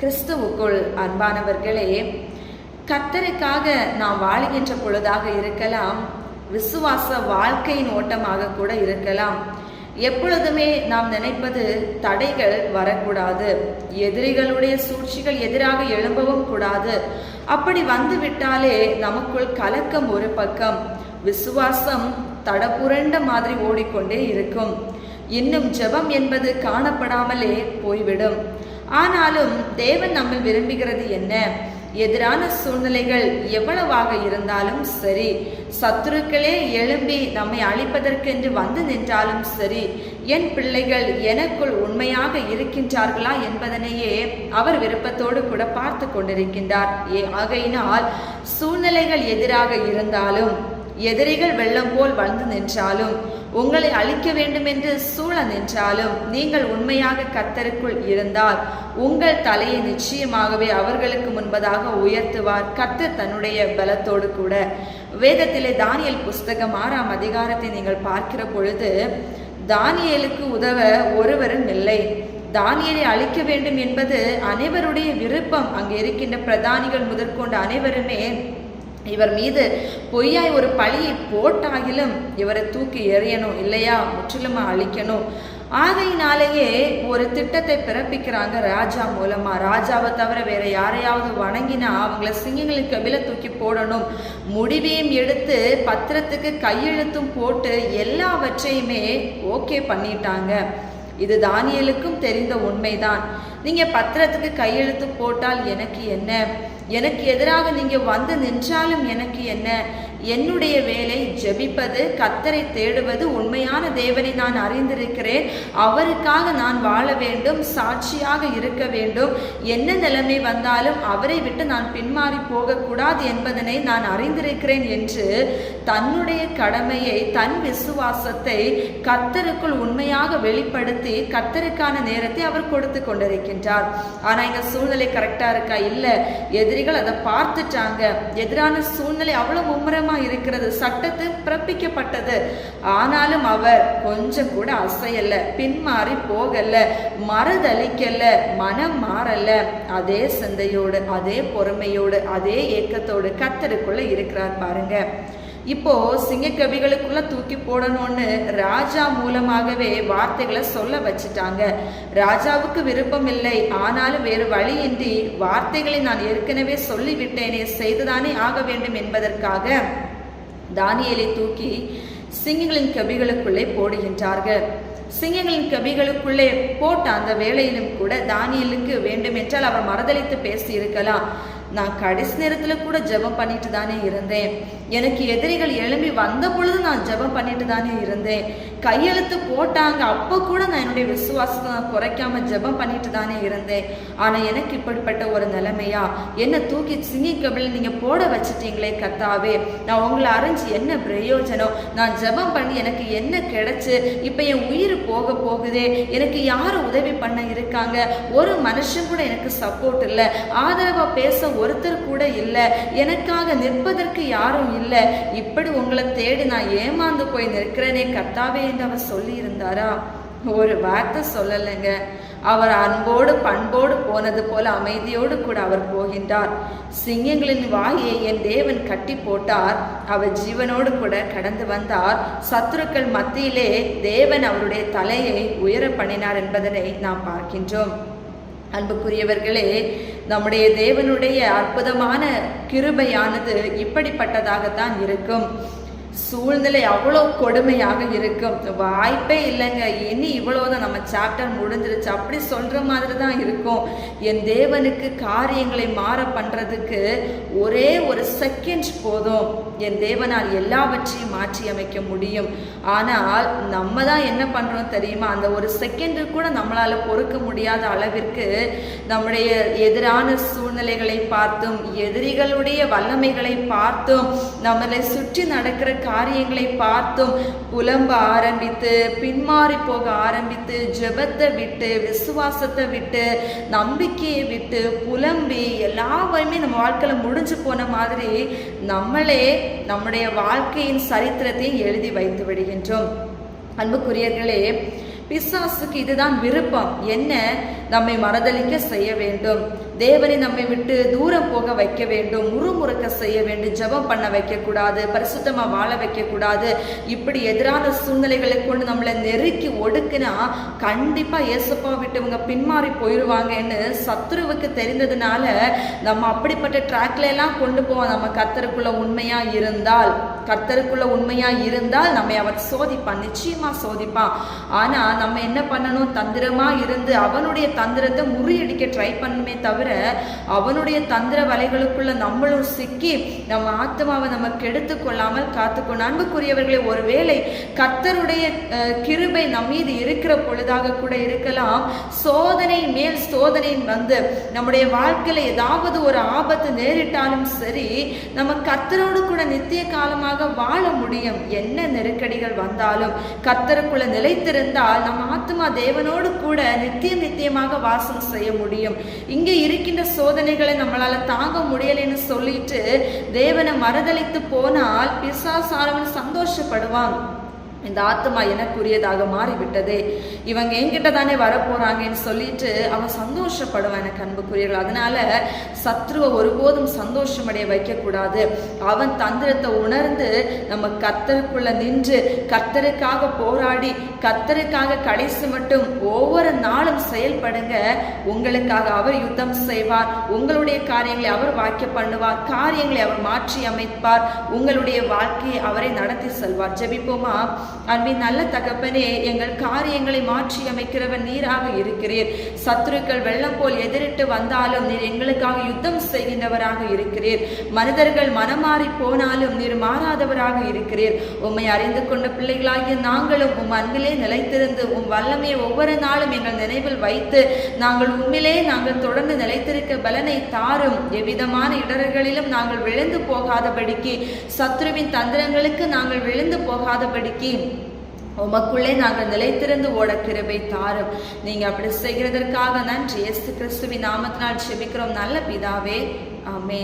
கிறிஸ்துவுக்குள் அன்பானவர்களே கர்த்தருக்காக நாம் வாழுகின்ற பொழுதாக இருக்கலாம் விசுவாச வாழ்க்கையின் ஓட்டமாக கூட இருக்கலாம். எப்பொழுதுமே நாம் நினைப்பது தடைகள் வரக்கூடாது எதிரிகளுடைய சூழ்ச்சிகள் எதிராக எழும்பவும் கூடாது. அப்படி வந்து விட்டாலே நமக்குள் கலக்கம் ஒரு பக்கம் விசுவாசம் தடபுரண்ட மாதிரி ஓடிக்கொண்டே இருக்கும். இன்னும் ஜெபம் என்பது காணப்படாமலே போய்விடும். ஆனாலும் தேவன் நம்ம விரும்புகிறது என்ன? எதிரான சூழ்நிலைகள் எவ்வளவாக இருந்தாலும் சரி சத்துருக்களே எழும்பி நம்மை அழிப்பதற்கென்று வந்து நின்றாலும் சரி என் பிள்ளைகள் எனக்குள் உண்மையாக இருக்கின்றார்களா என்பதனையே அவர் விருப்பத்தோடு கூட பார்த்து கொண்டிருக்கின்றார். ஏ ஆகையினால் சூழ்நிலைகள் எதிராக இருந்தாலும் எதிரிகள் வெள்ளம் போல் வந்து நின்றாலும் உங்களை அழிக்க வேண்டும் என்று சூழ நின்றாலும் நீங்கள் உண்மையாக கத்தருக்குள் இருந்தால் உங்கள் தலையை நிச்சயமாகவே அவர்களுக்கு முன்பதாக உயர்த்துவார் கத்தர் தன்னுடைய பலத்தோடு கூட. வேதத்திலே தானியல் புஸ்தகம் ஆறாம் அதிகாரத்தை நீங்கள் பார்க்கிற பொழுது தானியலுக்கு உதவ ஒருவரும் இல்லை. தானியலை அழிக்க வேண்டும் என்பது அனைவருடைய விருப்பம். அங்கே இருக்கின்ற பிரதானிகள் முதற்கொண்டு அனைவருமே இவர் மீது பொய்யாய் ஒரு பழியை போட்டாகிலும் இவரை தூக்கி எறியணும் இல்லையா? முற்றிலுமா அழிக்கணும். ஆகையினாலேயே ஒரு திட்டத்தை பிறப்பிக்கிறாங்க ராஜா மூலமா. ராஜாவை தவிர வேற யாரையாவது வணங்கினா அவங்கள சிங்கங்களுக்கு கபில தூக்கி போடணும். முடிவையும் எடுத்து பத்திரத்துக்கு கையெழுத்தும் போட்டு எல்லாவற்றையுமே ஓகே பண்ணிட்டாங்க. இது தானியலுக்கும் தெரிந்த உண்மைதான். நீங்க பத்திரத்துக்கு கையெழுத்து போட்டால் எனக்கு என்ன? எனக்கு எதிராக நீங்க வந்து நின்றாலும் எனக்கு என்ன? என்னுடைய வேலை ஜெபிப்பது கத்தரை தேடுவது உண்மையான தேவனை நான் அறிந்திருக்கிறேன். அவருக்காக நான் வாழ வேண்டும் சாட்சியாக இருக்க வேண்டும். என்ன நிலைமை வந்தாலும் அவரை விட்டு நான் பின்மாறி போகக்கூடாது என்பதனை நான் அறிந்திருக்கிறேன் என்று தன்னுடைய கடமையை தன் விசுவாசத்தை கத்தருக்குள் உண்மையாக வெளிப்படுத்தி கத்தருக்கான நேரத்தை அவர் கொடுத்து கொண்டிருக்கின்றார். ஆனால் இந்த சூழ்நிலை கரெக்டாக இருக்கா? இல்லை. எதிரி எதிரிகள் அதை பார்த்துட்டாங்க. எதிரான சூழ்நிலை அவ்வளவு மும்முரமா இருக்கிறது. சட்டத்து பிறப்பிக்கப்பட்டது. ஆனாலும் அவர் கொஞ்சம் கூட அசையல பின்மாறி போகல மறுதளிக்கல மனம் மாறல. அதே சிந்தையோடு அதே பொறுமையோடு அதே ஏக்கத்தோடு கத்தருக்குள்ள இருக்கிறார் பாருங்க. இப்போ சிங்கக்கவிகளுக்குள்ள தூக்கி போடணும்னு ராஜா மூலமாகவே வார்த்தைகளை சொல்ல வச்சுட்டாங்க. ராஜாவுக்கு விருப்பம் இல்லை. ஆனாலும் வேறு வழியின்றி வார்த்தைகளை நான் ஏற்கனவே சொல்லிவிட்டேனே செய்துதானே ஆக வேண்டும் என்பதற்காக தானியலை தூக்கி சிங்கங்களின் கபிகளுக்குள்ளே போடுகின்றார்கள். சிங்கங்களின் கபிகளுக்குள்ளே போட்ட அந்த வேலையிலும் கூட தானியலுக்கு வேண்டுமென்றால் அவர் மறுதளித்து பேசி இருக்கலாம் நான் கடைசி நேரத்தில் கூட ஜெபம் பண்ணிட்டு தானே இருந்தேன். எனக்கு எதிரிகள் எழும்பி வந்த பொழுது நான் ஜெபம் பண்ணிட்டு தானே இருந்தேன். கையெழுத்து போட்டாங்க. அப்போ கூட நான் என்னுடைய விசுவாசத்தை நான் குறைக்காம ஜெபம் பண்ணிட்டு தானே இருந்தேன். ஆனால் எனக்கு இப்படிப்பட்ட ஒரு நிலைமையா? என்ன தூக்கி சிங்கி கபில் நீங்கள் போட வச்சிட்டீங்களே கத்தாவே. நான் உங்களை அறிஞ்சு என்ன பிரயோஜனம்? நான் ஜெபம் பண்ணி எனக்கு என்ன கிடைச்சு? இப்போ என் உயிர் போக போகுதே. எனக்கு யார் உதவி பண்ண இருக்காங்க? ஒரு மனுஷன் கூட எனக்கு சப்போர்ட் இல்லை. ஆதரவா பேச ஒருத்தர் கூட இல்லை. எனக்காக நிற்பதற்கு யாரும் இல்லை இல்லை. இப்படி உங்களை தேடி நான் ஏமாந்து போய் நிற்கிறேனே கர்த்தாவே என்று அவர் சொல்லியிருந்தாரா? ஒரு வார்த்தை சொல்லலைங்க. அவர் அன்போடு பண்போடு போனது போல அமைதியோடு கூட அவர் போகின்றார். சிங்கங்களின் வாயை என் தேவன் கட்டி போட்டார். அவர் ஜீவனோடு கூட கடந்து வந்தார். சத்துருக்கள் மத்தியிலே தேவன் அவருடைய தலையை உயர பண்ணினார் என்பதனை நாம் பார்க்கின்றோம். அன்புக்குரியவர்களே நம்முடைய தேவனுடைய அற்புதமான கிருபையானது இப்படிப்பட்டதாகத்தான் இருக்கும். சூழ்நிலை அவ்வளோ கொடுமையாக இருக்கும். வாய்ப்பே இல்லைங்க. இனி இவ்வளோதான் நம்ம சாப்டர் முடிஞ்சிருச்சு. அப்படி சொல்கிற மாதிரி தான் இருக்கும். என் தேவனுக்கு காரியங்களை மாற பண்ணுறதுக்கு ஒரே ஒரு செகண்ட் போதும். என் தேவனால் எல்லாவற்றையும் மாற்றி அமைக்க முடியும். ஆனால் நம்ம தான் என்ன பண்ணுறோம் தெரியுமா? அந்த ஒரு செகண்டு கூட நம்மளால் பொறுக்க முடியாத அளவிற்கு நம்முடைய எதிரான சூழ்நிலைகளை பார்த்தும் எதிரிகளுடைய வல்லமைகளை பார்த்தும் நம்மளை சுற்றி நடக்கிற காரியங்களை பார்த்தும் புலம்ப ஆரம்பித்து பின்மாறி போக ஆரம்பித்து ஜெபத்தை விட்டு விசுவாசத்தை விட்டு நம்பிக்கையை விட்டு புலம்பி எல்லாருமே நம்ம வாழ்க்கையில் முழு முடிஞ்சு போன மாதிரி நம்மளே நம்முடைய வாழ்க்கையின் சரித்திரத்தை எழுதி வைத்து விடுகின்றோம். அன்புக்குரியர்களே பிசாசுக்கு இதுதான் விருப்பம். என்ன? நம்மை மறதளிக்க செய்ய வேண்டும். தேவனை நம்மை விட்டு தூரம் போக வைக்க வேண்டும் முறுமுறுக்க செய்ய வேண்டும் ஜெபம் பண்ண வைக்கக்கூடாது பரிசுத்தமாக வாழ வைக்கக்கூடாது. இப்படி எதிரான சூழ்நிலைகளை கொண்டு நம்மளை நெருக்கி ஒடுக்குனா கண்டிப்பாக இயேசுப்பா விட்டு இவங்க பின்மாறி போயிடுவாங்கன்னு சத்துருவுக்கு தெரிந்ததுனால நம்ம அப்படிப்பட்ட ட்ராக்ல எல்லாம் கொண்டு போவோம். நம்ம கத்தருக்குள்ள உண்மையாக இருந்தால் கர்த்தருக்குள்ள உண்மையாக இருந்தால் நம்மை அவர் சோதிப்பான் நிச்சயமாக சோதிப்பான் ஆனால் நம்ம என்ன பண்ணணும்? தந்திரமாக இருந்து அவனுடைய தந்திரத்தை முறியடிக்க ட்ரை பண்ணுமே தவிர அவனுடைய தந்திர வலைகளுக்குள்ள நம்மளும் சிக்கி நம்ம ஆத்மாவை நம்ம கெடுத்து கொள்ளாமல் காத்துக்கொண்டு அன்புக்குரியவர்களே ஒருவேளை கர்த்தருடைய கிருபை நம் மீது இருக்கிற பொழுதாக கூட இருக்கலாம். சோதனை மேல் சோதனை வந்து நம்முடைய வாழ்க்கையில ஏதாவது ஒரு ஆபத்து நேரிட்டாலும் சரி நம்ம கர்த்தரோடு கூட நித்திய காலமாக வாழ முடியும். என்ன நெருக்கடிகள் வந்தாலும் கர்த்தருக்குள்ள நிலைத்திருந்தால் நம்ம ஆத்மா தேவனோடு கூட நித்திய நித்தியமாக வாசம் செய்ய முடியும். இங்கே இருக்கின்ற சோதனைகளை நம்மளால தாங்க முடியலைன்னு சொல்லிட்டு தேவனை மறுதளித்து போனால் பிசாசாரவன் சந்தோஷப்படுவான். இந்த ஆத்மா எனக்குரியதாக மாறிவிட்டதே. இவங்க என்கிட்ட தானே வரப்போறாங்கன்னு சொல்லிட்டு அவன் சந்தோஷப்படுவான் எனக்கு அன்புக்குரியவர்கள் அதனால சத்ருவை ஒருபோதும் சந்தோஷமடைய வைக்கக்கூடாது. அவன் தந்திரத்தை உணர்ந்து நம்ம கத்தருக்குள்ள நின்று கத்தருக்காக போராடி கத்தருக்காக கடைசி மட்டும் ஒவ்வொரு நாளும் செயல்படுங்க. உங்களுக்காக அவர் யுத்தம் செய்வார். உங்களுடைய காரியங்களை அவர் வாக்கிய பண்ணுவார். காரியங்களை அவர் மாற்றி அமைப்பார். உங்களுடைய வாழ்க்கையை அவரை நடத்தி செல்வார். ஜெபிப்போமா? அன்பின் நல்ல தகப்பனே எங்கள் காரியங்களை மாற்றி அமைக்கிறவர் நீராக இருக்கிறீர். சத்துருக்கள் வெள்ளம் போல் எதிரிட்டு வந்தாலும் நீர் எங்களுக்காக யுத்தம் செய்கின்றவராக இருக்கிறீர். மனிதர்கள் மனமாறி போனாலும் நீர் மாறாதவராக இருக்கிறீர். உம்மை அறிந்து கொண்ட பிள்ளைகளாகிய நாங்களும் உம் அன்பிலே நிலைத்திருந்து உம் வல்லமையை ஒவ்வொரு நாளும் எங்கள் நினைவில் வைத்து நாங்கள் உண்மையிலே நாங்கள் தொடர்ந்து நிலைத்திருக்க பலனை தாரும். எவ்விதமான இடர்களிலும் நாங்கள் விழுந்து போகாதபடிக்கு சத்ருவின் தந்திரங்களுக்கு நாங்கள் விழுந்து போகாதபடிக்கு உமக்குள்ளே நாங்கள் நிலைத்திருந்து ஓட கிருபை தாரும். நீங்க அப்படி செய்கிறதற்காக நன்றி. இயேசு கிறிஸ்துவின் நாமத்தினால் செபிக்கிறோம் நல்ல பிதாவே. ஆமே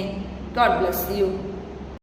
காட் பிளஸ் யூ